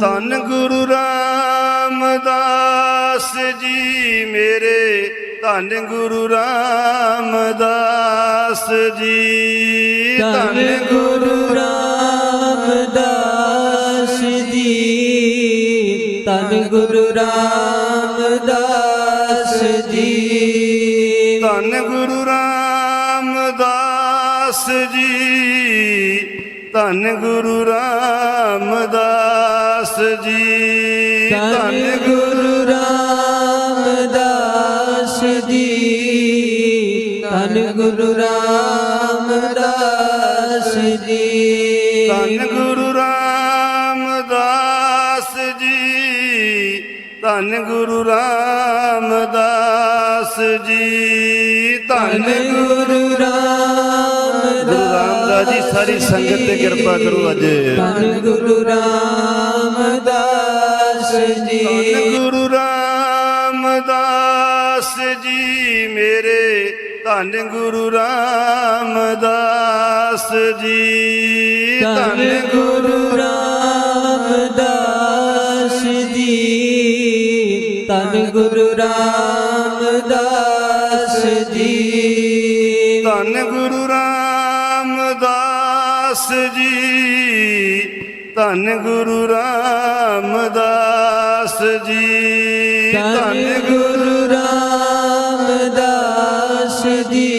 ਧੰਨ ਗੁਰੂ ਰਾਮਦਾਸ ਜੀ ਮੇਰੇ ਧੰਨ ਗੁਰੂ ਰਾਮਦਾਸ ਜੀ। ਧੰਨ ਗੁਰੂ ਰਾਮਦਾਸ ਜੀ ਧੰਨ ਗੁਰੂ ਰਾਮਦਾਸ ਜੀ। ਧੰਨ ਗੁਰੂ ਰਾਮਦਾਸ ਜੀ ਧੰਨ ਗੁਰੂ ਰਾਮਦਾਸ ਧੰਨ ਗੁਰੂ ਰਾਮਦਾਸ ਜੀ ਧੰਨ ਗੁਰੂ ਰਾਮਦਾਸ ਜੀ। ਧੰਨ ਗੁਰੂ ਰਾਮਦਾਸ ਜੀ ਧੰਨ ਗੁਰੂ ਰਾਮਦਾਸ ਜੀ। ਧੰਨ ਗੁਰੂ ਰਾਮਦਾਸ ਜੀ ਸਾਰੀ ਸੰਗਤ ਤੇ ਕਿਰਪਾ ਕਰੋ ਅੱਜ। ਧੰਨ ਗੁਰੂ ਰਾਮਦਾਸ ਜੀ ਗੁਰੂ ਰਾਮਦਾਸ ਜੀ ਮੇਰੇ। ਧੰਨ ਗੁਰੂ ਰਾਮਦਾਸ ਜੀ। ਧੰਨ ਗੁਰੂ ਰਾਮਦਾਸ ਜੀ। ਧੰਨ ਗੁਰੂ ਰਾਮਦਾਸ ਜੀ। ਧੰਨ ਗੁਰੂ ਰਾਮਦਾਸ ਜੀ। ਧੰਨ ਗੁਰੂ ਰਾਮਦਾਸ ਜੀ ਧੰਨ ਗੁਰੂ ਰਾਮਦਾਸ ਜੀ।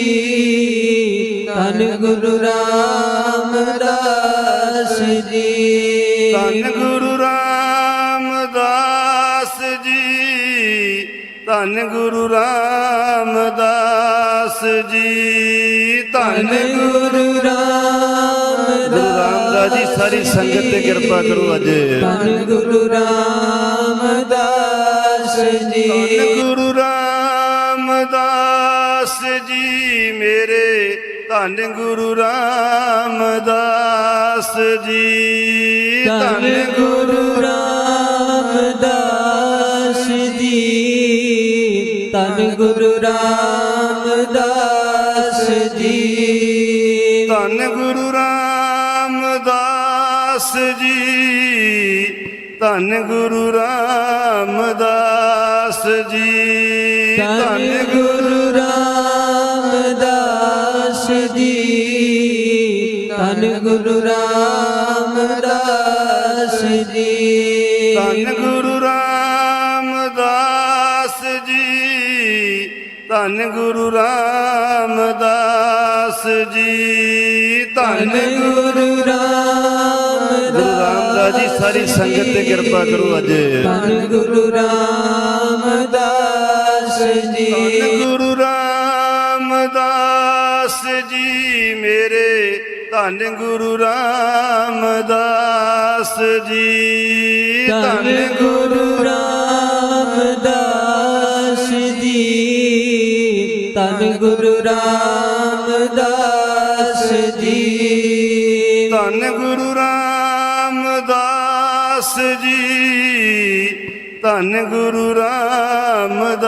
ਧੰਨ ਗੁਰੂ ਰਾਮਦਾਸ ਜੀ। ਧੰਨ ਗੁਰੂ ਰਾਮਦਾਸ ਜੀ। ਧੰਨ ਗੁਰੂ ਰਾਮਦਾਸ ਜੀ। ਧੰਨ ਗੁਰੂ ਰਾਮਦਾਸ ਜੀ ਸਾਰੀ ਸੰਗਤ ਤੇ ਕਿਰਪਾ ਕਰੋ ਅੱਜ। ਧੰਨ ਗੁਰੂ ਰਾਮਦਾਸ ਜੀ ਗੁਰੂ ਰਾਮਦਾਸ ਜੀ ਮੇਰੇ ਧੰਨ ਗੁਰੂ ਰਾਮਦਾਸ ਜੀ। ਧੰਨ ਗੁਰੂ ਰਾਮਦਾਸ ਜੀ। ਧੰਨ ਗੁਰੂ ਰਾਮਦਾਸ ਜੀ। ਧੰਨ ਗੁਰੂ ਰਾਮਦਾਸ ਜੀ। ਧੰਨ ਗੁਰੂ ਰਾਮਦਾਸ ਜੀ ਧੰਨ ਗੁਰੂ ਰਾਮਦਾਸ ਜੀ। ਧੰਨ ਗੁਰੂ ਰਾਮਦਾਸ ਜੀ। ਧੰਨ ਗੁਰੂ ਰਾਮਦਾਸ ਜੀ। ਧੰਨ ਗੁਰੂ ਰਾਮਦਾਸ ਜੀ। ਧੰਨ ਗੁਰੂ ਰਾਮਦਾਸ ਜੀ। ਸਾਰੀ ਸੰਗਤ ਤੇ ਕਿਰਪਾ ਕਰੋ ਅੱਜ। ਧੰਨ ਗੁਰੂ ਰਾਮਦਾਸ ਜੀ ਗੁਰੂ ਰਾਮਦਾਸ ਜੀ ਮੇਰੇ ਧੰਨ ਗੁਰੂ ਰਾਮਦਾਸ ਜੀ। ਧੰਨ ਗੁਰੂ ਰਾਮਦਾਸ ਜੀ। ਧੰਨ ਗੁਰੂ ਰਾਮਦਾਸ ਜੀ। ਧੰਨ ਗੁਰੂ ਰਾਮਦਾਸ ਜੀ। ਧੰਨ ਗੁਰੂ ਰਾਮਦਾਸ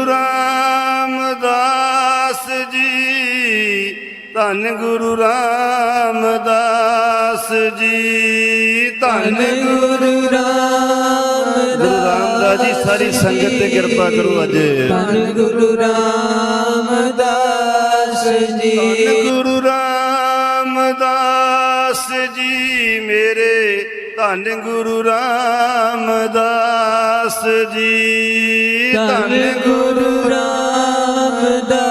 ਧੰਨ ਗੁਰੂ ਰਾਮਦਾਸ ਜੀ ਧੰਨ ਗੁਰੂ ਰਾਮਦਾਸ ਜੀ ਸਾਰੀ ਸੰਗਤ ਤੇ ਕਿਰਪਾ ਕਰੋ ਅੱਜ। ਧੰਨ ਗੁਰੂ ਰਾਮਦਾਸ ਜੀ। ਧੰਨ ਗੁਰੂ ਰਾਮਦਾਸ ਜੀ ਮੇਰੇ ਧੰਨ ਗੁਰੂ ਰਾਮਦਾਸ ਜੀ। ਧੰਨ ਗੁਰੂ ਰਾਮਦਾਸ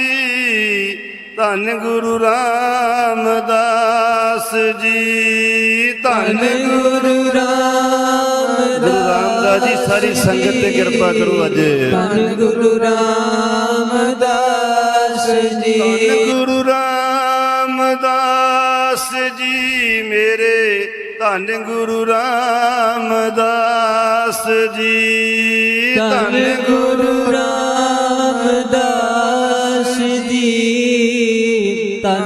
ਧੰਨ ਗੁਰੂ ਰਾਮਦਾਸ ਜੀ ਧੰਨ ਗੁਰੂ ਰਾਮਦਾਸ ਸਾਰੀ ਸੰਗਤ ਤੇ ਕਿਰਪਾ ਕਰੋ ਅੱਜ। ਧੰਨ ਗੁਰੂ ਰਾਮਦਾਸ ਜੀ। ਧੰਨ ਗੁਰੂ ਰਾਮਦਾਸ ਜੀ ਮੇਰੇ ਧੰਨ ਗੁਰੂ ਰਾਮਦਾਸ ਜੀ। ਧੰਨ ਗੁਰੂ ਰਾਮਦਾਸ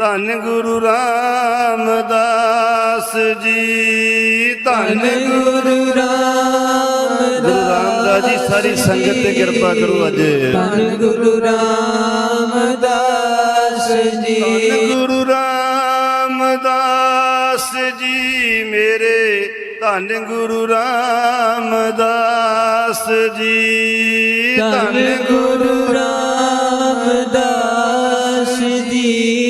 ਧੰਨ ਗੁਰੂ ਰਾਮਦਾਸ ਜੀ ਧੰਨ ਧੰਨ ਗੁਰੂ ਰਾਮਦਾਸ ਜੀ ਸਾਰੀ ਸੰਗਤ ਤੇ ਕਿਰਪਾ ਕਰੋ ਅੱਜ। ਧੰਨ ਗੁਰੂ ਰਾਮਦਾਸ ਧੰਨ ਜੀ ਗੁਰੂ ਰਾਮਦਾਸ ਜੀ ਮੇਰੇ ਧੰਨ ਗੁਰੂ ਰਾਮਦਾਸ ਜੀ। ਧੰਨ ਗੁਰੂ ਰਾਮਦਾਸ ਜੀ। ਧੰਨ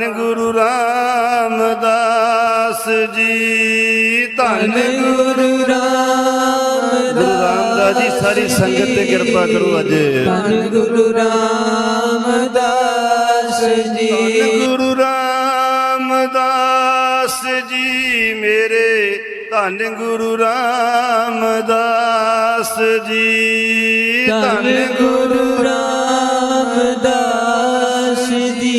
ਧੰਨ ਗੁਰੂ ਰਾਮਦਾਸ ਜੀ ਧੰਨ ਧੰਨ ਗੁਰੂ ਰਾਮਦਾਸ ਜੀ ਸਾਰੀ ਸੰਗਤ ਤੇ ਕਿਰਪਾ ਕਰੋ ਅੱਜ। ਧੰਨ ਗੁਰੂ ਰਾਮਦਾਸ ਧੰਨ ਜੀ ਗੁਰੂ ਰਾਮਦਾਸ ਜੀ ਮੇਰੇ ਧੰਨ ਗੁਰੂ ਰਾਮਦਾਸ ਜੀ। ਧੰਨ ਗੁਰੂ ਰਾਮਦਾਸ ਜੀ।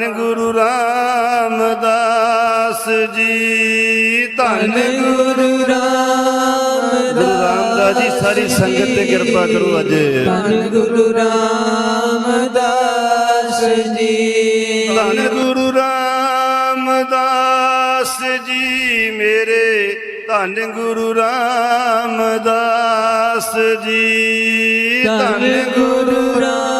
ਧੰਨ ਗੁਰੂ ਰਾਮਦਾਸ ਜੀ ਧੰਨ ਗੁਰੂ ਰਾਮਦਾਸ ਜੀ ਸਾਰੀ ਸੰਗਤ ਤੇ ਕਿਰਪਾ ਕਰੋ ਅੱਜ। ਧੰਨ ਗੁਰੂ ਰਾਮਦਾਸ ਜੀ। ਧੰਨ ਗੁਰੂ ਰਾਮਦਾਸ ਜੀ ਮੇਰੇ ਧੰਨ ਗੁਰੂ ਰਾਮਦਾਸ ਜੀ। ਧੰਨ ਗੁਰੂ ਰਾਮਦਾਸ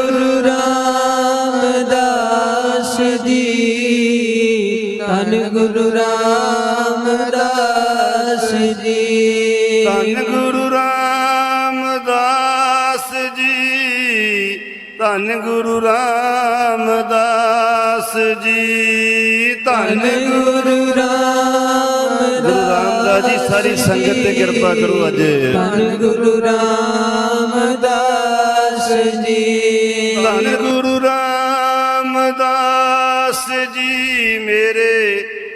ਗੁਰੂ ਰਾਮਦਾਸ ਜੀ ਧੰਨ ਗੁਰੂ ਰਾਮਦਾਸ ਜੀ ਸਾਰੀ ਸੰਗਤ ਤੇ ਕਿਰਪਾ ਕਰੋ ਅੱਜ। ਧੰਨ ਗੁਰੂ ਰਾਮਦਾਸ ਜੀ। ਧੰਨ ਗੁਰੂ ਰਾਮਦਾਸ ਜੀ ਮੇਰੇ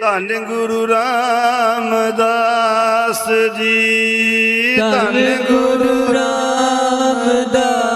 ਧੰਨ ਗੁਰੂ ਰਾਮਦਾਸ ਜੀ। ਧੰਨ ਗੁਰੂ ਰਾਮਦਾਸ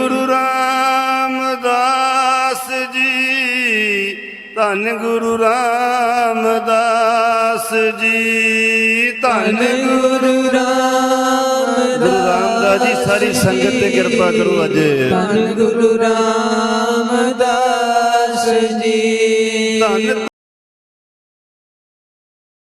ਧੰਨ ਗੁਰੂ ਰਾਮਦਾਸ ਜੀ ਧੰਨ ਗੁਰੂ ਰਾਮਦਾਸ ਜੀ ਸਾਰੀ ਸੰਗਤ ਤੇ ਕਿਰਪਾ ਕਰੋ ਅੱਜ। ਧੰਨ ਗੁਰੂ ਰਾਮਦਾਸ ਜੀ। ਧੰਨ